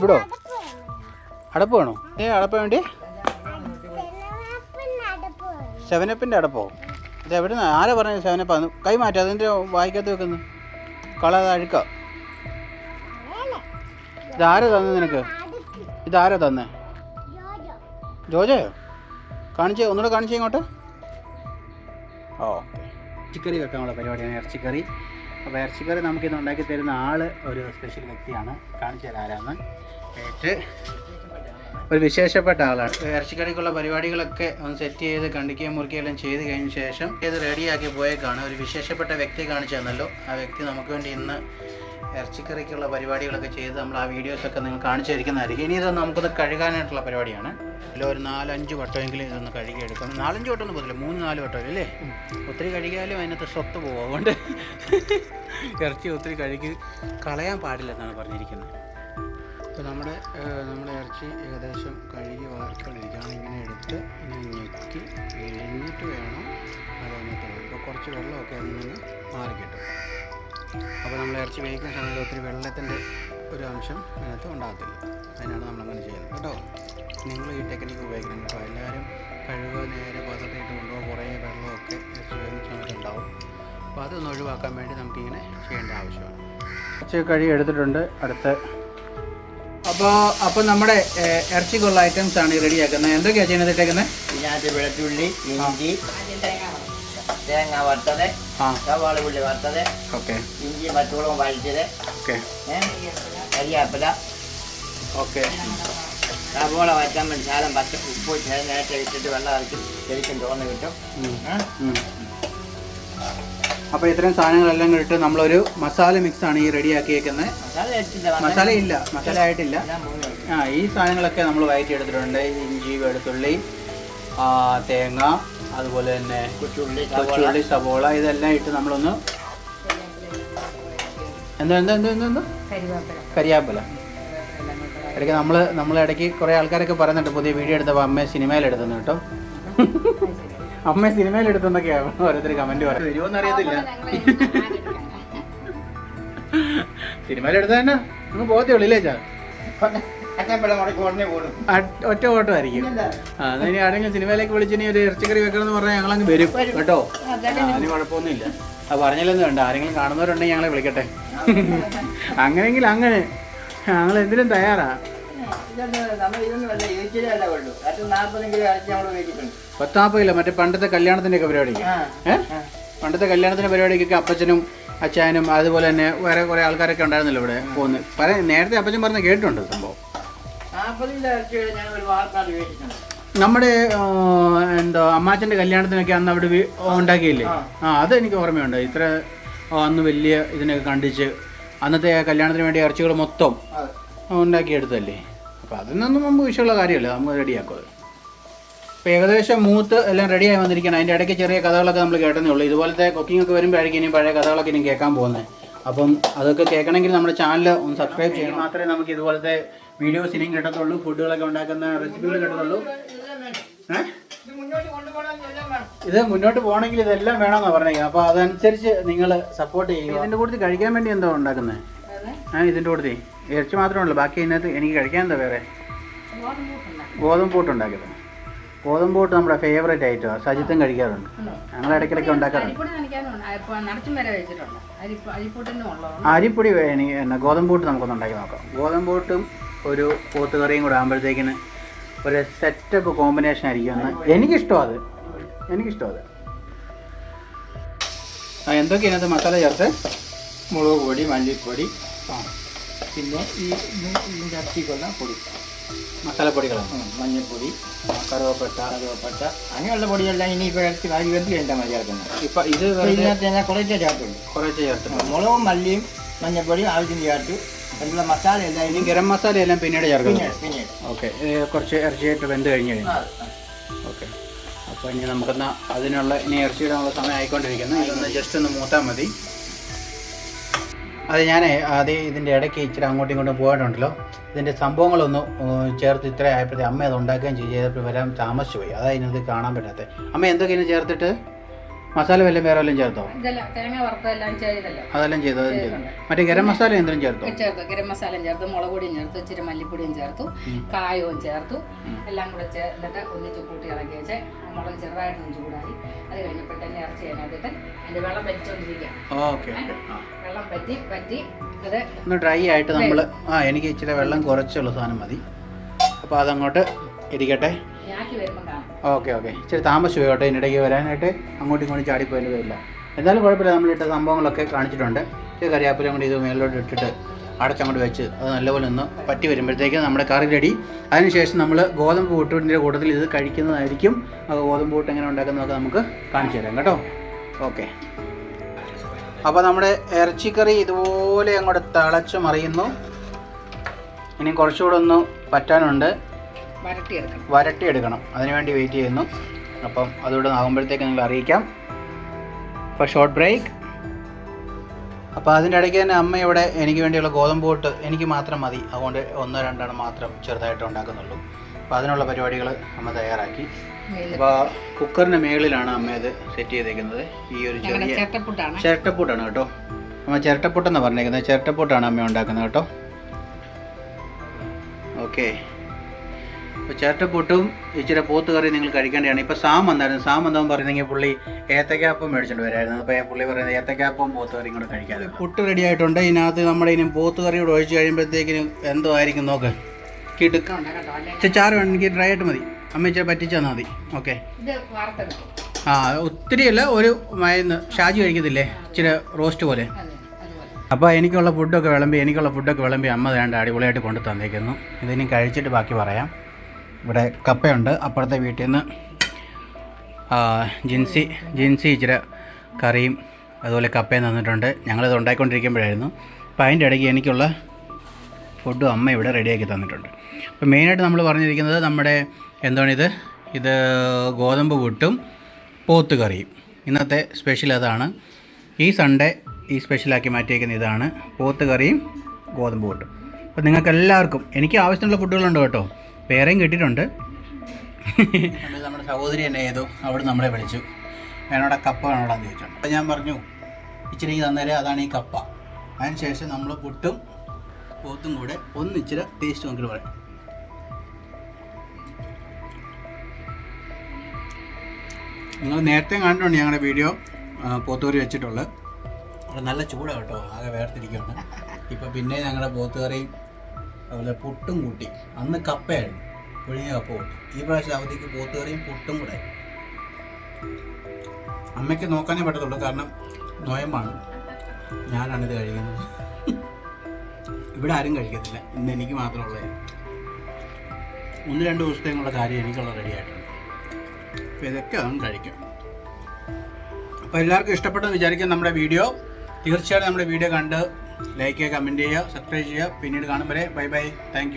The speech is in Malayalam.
ഇവിടോ? അടപ്പ് വേണോ? ഏ അടപ്പ് വേണ്ടി? സെവനപ്പിന്റെ അടപ്പോ? ഇത് എവിടെ നിന്ന് ആരാ പറഞ്ഞത് സെവനപ്പാന്ന് കൈ മാറ്റ അതിന്റെ വായിക്കാത്ത വെക്കുന്നു? കള അഴുക്ക. ഇതാരാ തന്നെ നിനക്ക്? ഇതാരാ തന്നെ? ജോജയോ കാണിച്ചേ ഒന്നുകൂടെ കാണിച്ചേ ഇങ്ങോട്ട്. ഓ ചിക്കറി ഇറച്ചിക്കറി വെക്കാനുള്ള പരിപാടിയാണ് ഇറച്ചിക്കറി. അപ്പോൾ ഇറച്ചിക്കറി നമുക്കിന്ന് ഉണ്ടാക്കി തരുന്ന ആൾ ഒരു സ്പെഷ്യൽ വ്യക്തിയാണ്. കാണിച്ചു തരാം ആരാന്ന്. ഒരു വിശേഷപ്പെട്ട ആളാണ്. ഇറച്ചിക്കടിക്കുള്ള പരിപാടികളൊക്കെ ഒന്ന് സെറ്റ് ചെയ്ത് കണ്ടിക്കുകയും മുറിക്കുകയും എല്ലാം ചെയ്ത് കഴിഞ്ഞ ശേഷം ഇത് റെഡിയാക്കി പോയേക്കാണ്. ഒരു വിശേഷപ്പെട്ട വ്യക്തി കാണിച്ചു തന്നല്ലോ ആ വ്യക്തി നമുക്ക് വേണ്ടി ഇന്ന് ഇറച്ചിക്കറിക്കുള്ള പരിപാടികളൊക്കെ ചെയ്ത് നമ്മൾ ആ വീഡിയോസൊക്കെ നിങ്ങൾ കാണിച്ചു തരിക്കുന്നതായിരിക്കും. ഇനി ഇത് നമുക്കൊന്ന് കഴുകാനായിട്ടുള്ള പരിപാടിയാണ്. ഇതിൽ ഒരു നാലഞ്ച് വട്ടമെങ്കിലും ഇതൊന്ന് കഴുകിയെടുക്കണം. നാലഞ്ച് വട്ടം ഒന്നും പോകില്ല മൂന്ന് നാല് വട്ടം അല്ലേ? ഒത്തിരി കഴുകിയാലും അതിനകത്ത് സ്വത്ത് പോകും. അതുകൊണ്ട് ഇറച്ചി ഒത്തിരി കഴുകി കളയാൻ പാടില്ലെന്നാണ് പറഞ്ഞിരിക്കുന്നത്. അപ്പോൾ നമ്മുടെ നമ്മുടെ ഇറച്ചി ഏകദേശം കഴുകി വളർത്തിക്കൊണ്ടിരിക്കുകയാണ് ഇങ്ങനെ എടുത്ത് ഇങ്ങനെ ഞെക്കി ഇഴഞ്ഞിട്ട് വേണം അതിനകത്ത് ഇടാൻ. അപ്പോൾ കുറച്ച് വെള്ളമൊക്കെ അതിൽ നിന്ന് മാറി കിട്ടും. അപ്പോൾ നമ്മൾ ഇറച്ചി വേവിക്കുന്ന സമയത്ത് ഒത്തിരി വെള്ളത്തിന്റെ ഒരു അംശം അതിനകത്ത് ഉണ്ടാകത്തില്ല. അതിനാണ് നമ്മളങ്ങനെ ചെയ്യുന്നത്. കേട്ടോ? നിങ്ങൾ ഈ ടെക്നിക്ക് ഉപയോഗിക്കണം. കേട്ടോ എല്ലാവരും കഴിവ് നേരെ പാത്രത്തിലിട്ട് കൊണ്ടുപോകുക കുറേ വെള്ളമൊക്കെ ഇറച്ചി വേവിക്കുന്ന സമയത്ത് ഉണ്ടാവും. അപ്പോൾ അതൊന്ന് ഒഴിവാക്കാൻ വേണ്ടി നമുക്കിങ്ങനെ ചെയ്യേണ്ട ആവശ്യമാണ്. ഇറച്ചി കഴുകി എടുത്തിട്ടുണ്ട്. അടുത്ത് അപ്പോൾ അപ്പോൾ നമ്മുടെ ഇറച്ചിക്കുള്ള ഐറ്റംസ് ആണ് റെഡിയാക്കുന്നത്. എന്തൊക്കെയാണ് ചെയ്യുന്നത് ഇട്ടേക്കുന്നത് ഇതിനകത്ത് വെളുത്തുള്ളി ഇഞ്ചി തേങ്ങ വറുത്തത് സവാള ഉള്ളി വറുത്തത് ഓക്കെ. ഇഞ്ചി പച്ചമുളകും വഴിച്ചത് ഓക്കെ. കരിയാപ്പില ഓക്കെ. സവാള വറ്റാൻ വേണ്ടി ശാലം പച്ച ഉപ്പ് നേരത്തെ ഇട്ടിട്ട് വെള്ളം ഇറക്കി ശരിക്കും തോന്നു കിട്ടും? അപ്പോൾ ഇത്രയും സാധനങ്ങളെല്ലാം ഇട്ട് നമ്മളൊരു മസാല മിക്സ് ആണ് ഈ റെഡിയാക്കിയേക്കുന്നത് മസാല ഇല്ല മസാല ആയിട്ടില്ല. ആ ഈ സാധനങ്ങളൊക്കെ നമ്മൾ വയറ്റി എടുത്തിട്ടുണ്ട് ഇഞ്ചി വെളുത്തുള്ളി ആ, തേങ്ങ അതുപോലെ തന്നെ കൊച്ചുള്ളി സവാള. ഇതെല്ലാം ഇട്ട് നമ്മളൊന്ന് എന്താ എന്താ എന്താ എന്താ കരിയാപ്പല കരിയാപ്പില. ഇടയ്ക്ക് നമ്മൾ നമ്മൾ ഇടയ്ക്ക് കുറേ ആൾക്കാരൊക്കെ പറയുന്നുണ്ട് പുതിയ വീഡിയോ എടുത്തപ്പോൾ അമ്മയെ സിനിമയിൽ എടുത്തെന്ന് കേട്ടോ അമ്മയെ സിനിമയിൽ എടുത്തെന്നൊക്കെയാണ് ഓരോരുത്തർ കമന്റ് പറയുന്നത്. വരുമോന്ന് അറിയത്തില്ല സിനിമയിൽ എടുത്ത തന്നെ നമുക്ക് പോകത്തേ ഉള്ളൂ ഇല്ലേ ചാ ഒറ്റ ഓട്ടമായിരിക്കും. ആയിരിക്കും അതിന് ഇനി ആരെങ്കിലും സിനിമയിലേക്ക് വിളിച്ചിനി ഒരു ഇറച്ചിക്കറി വെക്കണമെന്ന് പറഞ്ഞാൽ ഞങ്ങളങ്ങ് വരും. കേട്ടോ? അതിന് കുഴപ്പമൊന്നുമില്ല. അത് പറഞ്ഞില്ലെന്ന് വേണ്ട ആരെങ്കിലും കാണുന്നവരുണ്ടെങ്കിൽ ഞങ്ങളെ വിളിക്കട്ടെ. അങ്ങനെയെങ്കിൽ അങ്ങനെ. ഞങ്ങൾ എന്തിനും തയ്യാറാ? ഇതൊന്നും നാൽപ്പത് കിലോ മറ്റേ പണ്ടത്തെ കല്യാണത്തിന്റെ ഒക്കെ പരിപാടിക്ക് പണ്ടത്തെ കല്യാണത്തിന്റെ പരിപാടിക്കൊക്കെ അപ്പച്ചനും അച്ചായനും അതുപോലെ തന്നെ വേറെ കുറെ ആൾക്കാരൊക്കെ ഉണ്ടായിരുന്നല്ലോ ഇവിടെ പോകുന്നത് പല നേരത്തെ അപ്പച്ചൻ പറഞ്ഞ കേട്ടിട്ടുണ്ട് സംഭവം. നമ്മുടെ എന്തോ അമ്മാച്ചന്റെ കല്യാണത്തിനൊക്കെ അന്ന് അവിടെ ഉണ്ടാക്കിയില്ലേ? ആ. അത് എനിക്ക് ഓർമ്മയുണ്ട്. ഇത്ര അന്ന് വലിയ ഇതിനൊക്കെ കണ്ടിച്ച് അന്നത്തെ കല്യാണത്തിന് വേണ്ടി ഇറച്ചികൾ മൊത്തം ഉണ്ടാക്കിയെടുത്തല്ലേ? അപ്പോൾ അതിനൊന്നും മുമ്പ് വിഷയമുള്ള കാര്യമല്ല. നമ്മൾ റെഡിയാക്കും അത്. അപ്പോൾ ഏകദേശം മൂത്ത് എല്ലാം റെഡിയായി വന്നിരിക്കണം അതിന്റെ ഇടയ്ക്ക് ചെറിയ കഥകളൊക്കെ നമ്മൾ കേട്ടതേ ഉള്ളൂ. ഇതുപോലത്തെ കുക്കിംഗ് ഒക്കെ വരുമ്പോഴായിരിക്കും ഇനി പഴയ കഥകളൊക്കെ ഇനി കേൾക്കാൻ പോകുന്നത് അപ്പം അതൊക്കെ കേൾക്കണമെങ്കിൽ നമ്മുടെ ചാനൽ ഒന്ന് സബ്സ്ക്രൈബ് ചെയ്യണം. മാത്രമേ നമുക്ക് ഇതുപോലത്തെ വീഡിയോസ് ഇനിയും കിട്ടത്തുള്ളൂ. ഫുഡുകളൊക്കെ ഉണ്ടാക്കുന്ന റെസിപ്പികൾ കിട്ടത്തുള്ളൂ. ഇത് മുന്നോട്ട് കൊണ്ടുപോകണം എല്ലാം വേണം ഇത് മുന്നോട്ട് പോകണമെങ്കിൽ ഇതെല്ലാം വേണമെന്നാണ് പറഞ്ഞേക്കുന്നത് അപ്പോൾ അതനുസരിച്ച് നിങ്ങൾ സപ്പോർട്ട് ചെയ്യുക. ഇതിന്റെ കൂട്ടത്തിൽ കഴിക്കാൻ വേണ്ടി എന്താണ് ഉണ്ടാക്കുന്നത് ആ ഇതിന്റെ കൂട്ടത്തിൽ ഇറച്ചി മാത്രമേ ഉള്ളൂ ബാക്കി ഇതിനകത്ത് എനിക്ക് കഴിക്കാൻ എന്താ വേറെ? ഗോതമ്പ് പൂട്ട് ഉണ്ടാക്കിയത് ഗോതമ്പ് പൂട്ട് നമ്മുടെ ഫേവറേറ്റ് ഐറ്റമാണ് സജിത്തും കഴിക്കാറുണ്ട്. ഞങ്ങൾ ഇടയ്ക്കിടയ്ക്ക് ഉണ്ടാക്കാറുണ്ട്. അരിപ്പൊടി എനിക്ക് എന്നാ ഗോതമ്പ് പൂട്ട് നമുക്കൊന്ന് ഉണ്ടാക്കി നോക്കാം. ഗോതമ്പ് പൂട്ടും ഒരു പോത്തുകറിയും കൂടെ ആകുമ്പോഴത്തേക്കിന് ഒരു സെറ്റപ്പ് കോമ്പിനേഷൻ ആയിരിക്കും എന്ന് എനിക്കിഷ്ടം അത്. എനിക്കിഷ്ടം അത്. എന്തൊക്കെയാണ് ഇതിനകത്ത് മസാല ചേർത്ത്? മുളക് പൊടി മല്ലിപ്പൊടി ആ പിന്നെ ഈ ഇത് ഇതിന്റെ അത്തിക്കുള്ള പൊടി. മസാലപ്പൊടികളാണ് മഞ്ഞൾപ്പൊടി കറുവപ്പട്ട കറുവപ്പട്ട അങ്ങനെയുള്ള പൊടിയെല്ലാം ഇനിയിപ്പോൾ ഇറച്ചി വാരി വെന്ത് കഴിഞ്ഞാൽ മതി ചേർക്കുന്നത്. ഇപ്പം ഇത് ഇതിനകത്ത് തന്നെ കുറച്ചേ ചേർത്തുള്ളൂ കുറച്ച് ചേർത്തുണ്ട് മുളകും മല്ലിയും മഞ്ഞൾപ്പൊടി ആവശ്യം ചേർത്തു അതിനുള്ള മസാല എല്ലാം ഇനി ഇനി ഗരം മസാല എല്ലാം പിന്നീട് ചേർക്കും പിന്നീട് ഓക്കെ കുറച്ച് ഇറച്ചിയായിട്ട് വെന്ത് കഴിഞ്ഞ് കഴിഞ്ഞു. ആ, ഓക്കെ. അപ്പോൾ ഇനി നമുക്കെന്നാൽ അതിനുള്ള ഇനി ഇറച്ചിയിടാനുള്ള സമയം ആയിക്കൊണ്ടിരിക്കുന്നു. ഇതൊന്ന് ജസ്റ്റ് ഒന്ന് മൂത്താൽ മതി. അത് ഞാൻ അത് ഇതിന്റെ ഇടയ്ക്ക് ഇച്ചിരി അങ്ങോട്ടും ഇങ്ങോട്ടും പോയിട്ടുണ്ടല്ലോ ഇതിന്റെ സംഭവങ്ങളൊന്ന് ചേർത്ത് ഇത്ര ആയപ്പോഴത്തെ അമ്മ അത് ഉണ്ടാക്കുകയും ചെയ്ത്. ചെയ്തപ്പോൾ വരാൻ താമസിച്ചു പോയി അതാണ് ഇതിനകത്ത് കാണാൻ പറ്റാത്തത്. അമ്മ എന്തൊക്കെയാണ് ചേർത്തിട്ട്? മസാല വല്ലതും വേറെ വല്ലതും ചേർത്തോ? അതെല്ലാം ചെയ്തു അതെല്ലാം ചെയ്തു. മറ്റേ ഗരം മസാല എന്തെങ്കിലും ചേർത്തോ? ചേർത്തു ഗരം മസാലയും ചേർത്തു മുളക് പൊടിയും ചേർത്തു ഇച്ചിരി മല്ലിപ്പൊടിയും ചേർത്തു കായവും ചേർത്തു എല്ലാം കൂടെ ചേർന്നിട്ട് ഒന്നിച്ച് കൂട്ടി ഇളക്കി വെച്ച്. മുളക് ചെറുതായിട്ടൊന്ന് ചൂടായി. അത് കഴിഞ്ഞപ്പോഴത്തേന് ഇറച്ചി അതിനകത്തിട്ട് അതിന്റെ വെള്ളം പറ്റിച്ചോണ്ടിരിക്കുക ഓക്കെ വെള്ളം പറ്റി പറ്റി അത് ഒന്ന് ഡ്രൈ ആയിട്ട് നമ്മൾ ആ എനിക്ക് ഇച്ചിരി വെള്ളം കുറച്ചുള്ള സാധനം മതി. അപ്പോൾ അതങ്ങോട്ട് ഇരിക്കട്ടെ. Okay okay. ഇച്ചിരി താമസിച്ചു കേട്ടോ. ഇതിനിടയ്ക്ക് വരാനായിട്ട് അങ്ങോട്ടും ഇങ്ങോട്ടും ചാടിപ്പോയാലും വരില്ല. എന്തായാലും കുഴപ്പമില്ല. നമ്മളിട്ട സംഭവങ്ങളൊക്കെ കാണിച്ചിട്ടുണ്ട്. ഇച്ചിരി കറിയാപ്പിലും കൂടി ഇത് മേലോട്ട് ഇട്ടിട്ട് അടച്ചങ്ങോട്ട് വെച്ച് അത് നല്ലപോലെ ഒന്ന് പറ്റി വരുമ്പോഴത്തേക്ക് നമ്മുടെ കറി റെഡി അതിനുശേഷം നമ്മൾ ഗോതമ്പ് കൂട്ടിന്റെ കൂട്ടത്തിൽ ഇത് കഴിക്കുന്നതായിരിക്കും. ഗോതമ്പ് കൂട്ട് എങ്ങനെ ഉണ്ടാക്കുന്നതൊക്കെ നമുക്ക് കാണിച്ചു തരാം കേട്ടോ. ഓക്കെ. അപ്പോൾ നമ്മുടെ ഇറച്ചിക്കറി ഇതുപോലെ അങ്ങോട്ട് തിളച്ച് മറിയുന്നു. ഇനി കുറച്ചുകൂടെ ഒന്ന് പറ്റാനുണ്ട്. വരട്ടിയെടുക്കണം. അതിനുവേണ്ടി വെയിറ്റ് ചെയ്യുന്നു. അപ്പം അതുകൂടെ ആകുമ്പോഴത്തേക്ക് നിങ്ങൾ അറിയിക്കാം. അപ്പോൾ ഷോർട്ട് ബ്രേക്ക് അപ്പോൾ അതിന്റെ ഇടയ്ക്ക് തന്നെ അമ്മ ഇവിടെ എനിക്ക് വേണ്ടിയുള്ള ഗോതമ്പ് പൊട്ട് എനിക്ക് മാത്രം മതി. അതുകൊണ്ട് ഒന്നോ രണ്ടെണ്ണം മാത്രം ചെറുതായിട്ട് ഉണ്ടാക്കുന്നുള്ളൂ. അപ്പോൾ അതിനുള്ള പരിപാടികൾ അമ്മ തയ്യാറാക്കി. അപ്പോൾ കുക്കറിന് മേളിലാണ് അമ്മ ഇത് സെറ്റ് ചെയ്തേക്കുന്നത്. ഈ ഒരു ചെറിയ ചിരട്ടപ്പൂട്ടാണ്. കേട്ടോ. അമ്മ ചിരട്ടപ്പൂട്ടെന്നാണ് പറഞ്ഞേക്കുന്നത്. ചിരട്ടപ്പൂട്ടാണ് അമ്മ ഉണ്ടാക്കുന്നത് കേട്ടോ. ഓക്കെ. അപ്പോൾ ചിരട്ടപ്പൂട്ടും ഇച്ചിരി പോത്ത് കറി നിങ്ങൾ കഴിക്കേണ്ടതാണ്. ഇപ്പോൾ സാം വന്നായിരുന്നു. സാം വന്നവൻ പറയുന്നെങ്കിൽ പുള്ളി ഏത്തക്കാപ്പം മേടിച്ചിട്ട് വരായിരുന്നു. അപ്പോൾ പുള്ളി പറയുന്നത് ഏത്തക്കാപ്പം പോത്ത് കറിയും കൂടെ കഴിക്കാതെ പുട്ട് റെഡി ആയിട്ടുണ്ട്. ഇതിനകത്ത് നമ്മുടെ ഇനി പോത്ത് കറി കൂടെ ഒഴിച്ച് കഴിയുമ്പോഴത്തേക്കിനും എന്തോ ആയിരിക്കും നോക്ക്. കേട്ടോ ചാറ് വേണം. എനിക്ക് ഡ്രൈ ആയിട്ട് മതി. അമ്മ ഇച്ചിരി പറ്റിച്ച് തന്നാൽ മതി. ഓക്കെ ആ ഒത്തിരി ആ ഒത്തിരിയല്ല ഒരു മരുന്ന് ഷാജി കഴിക്കത്തില്ലേ? ഇച്ചിരി റോസ്റ്റ് പോലെ. അതെ അതുപോലെ. അപ്പോൾ എനിക്കുള്ള ഫുഡൊക്കെ വിളമ്പി എനിക്കുള്ള ഫുഡൊക്കെ വിളമ്പി അമ്മ വേണ്ട അടിപൊളിയായിട്ട് കൊണ്ടു തന്നേക്കുന്നു ഇതിനി കഴിച്ചിട്ട് ബാക്കി പറയാം. ഇവിടെ കപ്പയുണ്ട്. അപ്പുറത്തെ വീട്ടിൽ നിന്ന് ജിൻസി ജിൻസി ഇച്ചിരി കറിയും അതുപോലെ കപ്പയും തന്നിട്ടുണ്ട്. ഞങ്ങളിത് ഉണ്ടാക്കിക്കൊണ്ടിരിക്കുമ്പോഴായിരുന്നു അപ്പോൾ അതിന്റെ ഇടയ്ക്ക് എനിക്കുള്ള ഫുഡും അമ്മ ഇവിടെ റെഡിയാക്കി തന്നിട്ടുണ്ട്. അപ്പോൾ മെയിനായിട്ട് നമ്മൾ പറഞ്ഞിരിക്കുന്നത് നമ്മുടെ എന്താണിത് ഇത് ഗോതമ്പ് പുട്ടും പോത്ത് കറിയും. ഇന്നത്തെ സ്പെഷ്യൽ അതാണ്. ഈ സൺഡേ ഈ സ്പെഷ്യലാക്കി മാറ്റിയേക്കുന്ന ഇതാണ് പോത്ത് കറിയും ഗോതമ്പ് പുട്ടും. അപ്പോൾ നിങ്ങൾക്ക് എല്ലാവർക്കും എനിക്ക് ആവശ്യമുള്ള ഫുഡുകളുണ്ട് കേട്ടോ. വേറെയും കിട്ടിയിട്ടുണ്ട് നമ്മുടെ സഹോദരി എന്നെ ചെയ്തു അവിടെ നമ്മളെ വിളിച്ചു. എന്നോട് കപ്പ വേണോടാന്ന് ചോദിച്ചു. അപ്പം ഞാൻ പറഞ്ഞു ഇച്ചിരി തന്നേരം അതാണ് ഈ കപ്പ. അതിന് ശേഷം നമ്മൾ പുട്ടും പോത്തും കൂടെ ഒന്നിച്ചിരി ടേസ്റ്റ് നോക്കിയിട്ട് പറയാം. നിങ്ങൾ നേരത്തെ കണ്ടിട്ടുണ്ട് ഞങ്ങളുടെ വീഡിയോ പോത്തുകറി വെച്ചിട്ടുള്ളത്. നല്ല ചൂടാണ് കേട്ടോ ആകെ വേർതിരിക്കുകയാണ് ഇപ്പോൾ പിന്നെ ഞങ്ങളുടെ പോത്തുകറിയും അതുപോലെ പുട്ടും കൂട്ടി. അന്ന് കപ്പയായിരുന്നു. പുഴുങ്ങിയ കപ്പ കൂട്ടി. ഈ പ്രാവശ്യം അവധിക്ക് പോത്തുകറിയും പുട്ടും കൂടെ അമ്മയ്ക്ക് നോക്കാനേ പറ്റത്തുള്ളൂ കാരണം നോയമ്പാണ്. ഞാനാണിത് കഴിക്കുന്നത്. ഇവിടെ ആരും കഴിക്കത്തില്ല. ഇന്ന് എനിക്ക് മാത്രമുള്ള ഒന്ന് രണ്ട് ദിവസത്തേക്കുള്ള കാര്യം എനിക്കുള്ള റെഡി ആയിട്ടുണ്ട്. അപ്പോൾ ഇതൊക്കെ അതും കഴിക്കും. അപ്പോൾ എല്ലാവർക്കും ഇഷ്ടപ്പെട്ടെന്ന് വിചാരിക്കും നമ്മുടെ വീഡിയോ തീർച്ചയായിട്ടും നമ്മുടെ വീഡിയോ കണ്ട് ലൈക്ക് ചെയ്യുക കമന്റ് ചെയ്യുക സബ്സ്ക്രൈബ് ചെയ്യുക പിന്നീട് കാണും വരെ. Bye bye thank